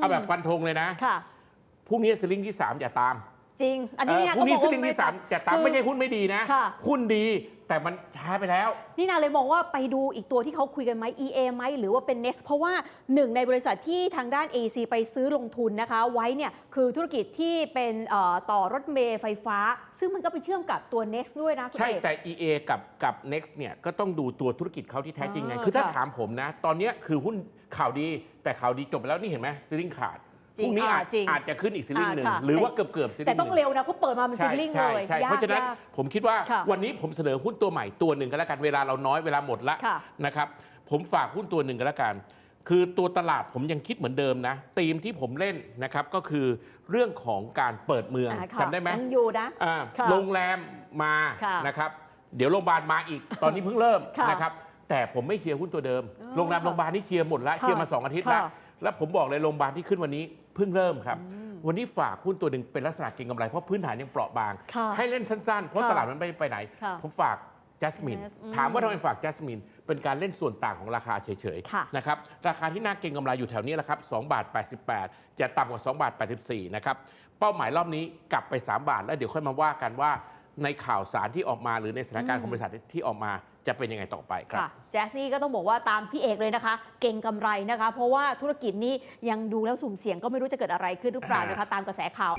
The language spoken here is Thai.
เอาแบบฟันธงเลยนะค่ะพรุ่งนี้สลิงที่3อย่าตาม จริง อันนี้เออเนี่ยพรุ่งนี้ก็สบอกลิงว่าที่สามอย่าตามคือไม่ใช่หุ้นไม่ดีนะค่ะหุ้นดีแต่มันช้าไปแล้ว นี่นาเลยมองว่าไปดูอีกตัวที่เขาคุยกันไหม EA ไหมหรือว่าเป็น Next เพราะว่าหนึ่งในบริษัทที่ทางด้าน AC ไปซื้อลงทุนนะคะ ไว้เนี่ยคือธุรกิจที่เป็นเอ่อต่อรถเมล์ไฟฟ้า ซึ่งมันก็ไปเชื่อมกับตัว Next ด้วยนะคุณใช่เอกแต่ EA กับกับ Next เนี่ยก็ต้องดูตัวธุรกิจเขาที่แท้จริงไงอ่าคือถ้าค่ะถามผมนะ ตอนเนี้ยคือหุ้น ข่าวดีแต่ข่าวดีจบไปแล้วนี่เห็นไหมซิลิงขาดจริพงรุ่งนี้อาจอ่าจริงอาจจะขึ้นอีกซิลิงอ่าหนึ่งค่ะ หรือแต่ว่าเกือบเกือบซิลิงแต่ต้องหนึ่เร็วนะเพราะเปิดมาเป็นซิใช่งลิงใช่เลยใช่ยากเพราะฉะนั้นยาก ผมคิดว่าค่ะวันนี้ผมเสนอหุ้นตัวใหม่ตัวหนึ่งกันแล้วกันเวลาเราน้อยเวลาหมดละค่ะ นะครับผมฝากหุ้นตัวหนึ่งกันแล้วกัน คือตัวตลาดผมยังคิดเหมือนเดิมนะธีมที่ผมเล่นนะครับก็คือเรื่องของการเปิดเมืองอ่าค่ะจำได้ไหม ยังอยู่นะ อ่าค่ะโรงแรมมาค่ะนะครับ เดี๋ยวโรงพยาบาลมาอีก ตอนนี้เพิ่งเริ่มค่ะนะครับ แต่ผมไม่เคลียร์หุ้นตัวเดิมอ๋อโรงแรมโรงพยาบาลนี่เคลียร์หมดแล้วค่ะเคลียร์มา 2 อาทิตย์แล้ว ค่ะแล้วผมบอกเลยโรงพยาบาลที่ขึ้นวันนี้เพิ่งเริ่มครับ วันนี้ฝากหุ้นตัวหนึ่งเป็นลักษณะเก็งกำไรเพราะพื้นฐานยังเปราะบาง ค่ะให้เล่นสั้นๆ เพราะค่ะตลาดมันไม่ไปไหน ค่ะผมฝากจัสมิน Yes อืมถามว่าทำไมฝากจัสมิน เป็นการเล่นส่วนต่างของราคาเฉยค่ะ ๆนะครับ ราคาที่น่าเก็งกำไรอยู่แถวนี้แหละครับ2บาท88จะต่ำกว่า2บาท84นะครับ เป้าหมายรอบนี้กลับไป 3 บาท แล้วเดี๋ยวค่อยมาว่ากันว่า ในข่าวสารที่ออกมาหรือในสถานการณ์ของบริษัทที่ออกมาจะเป็นยังไงต่อไปครับค่ะแจสซี่ก็ต้องบอกว่าตามพี่เอกเลยนะคะ เก่งกำไรนะคะ เพราะว่าธุรกิจนี้ยังดูแล้วสุ่มเสี่ยงก็ไม่รู้จะเกิดอะไรขึ้นหรือเปล่านะคะตามกระแสข่าว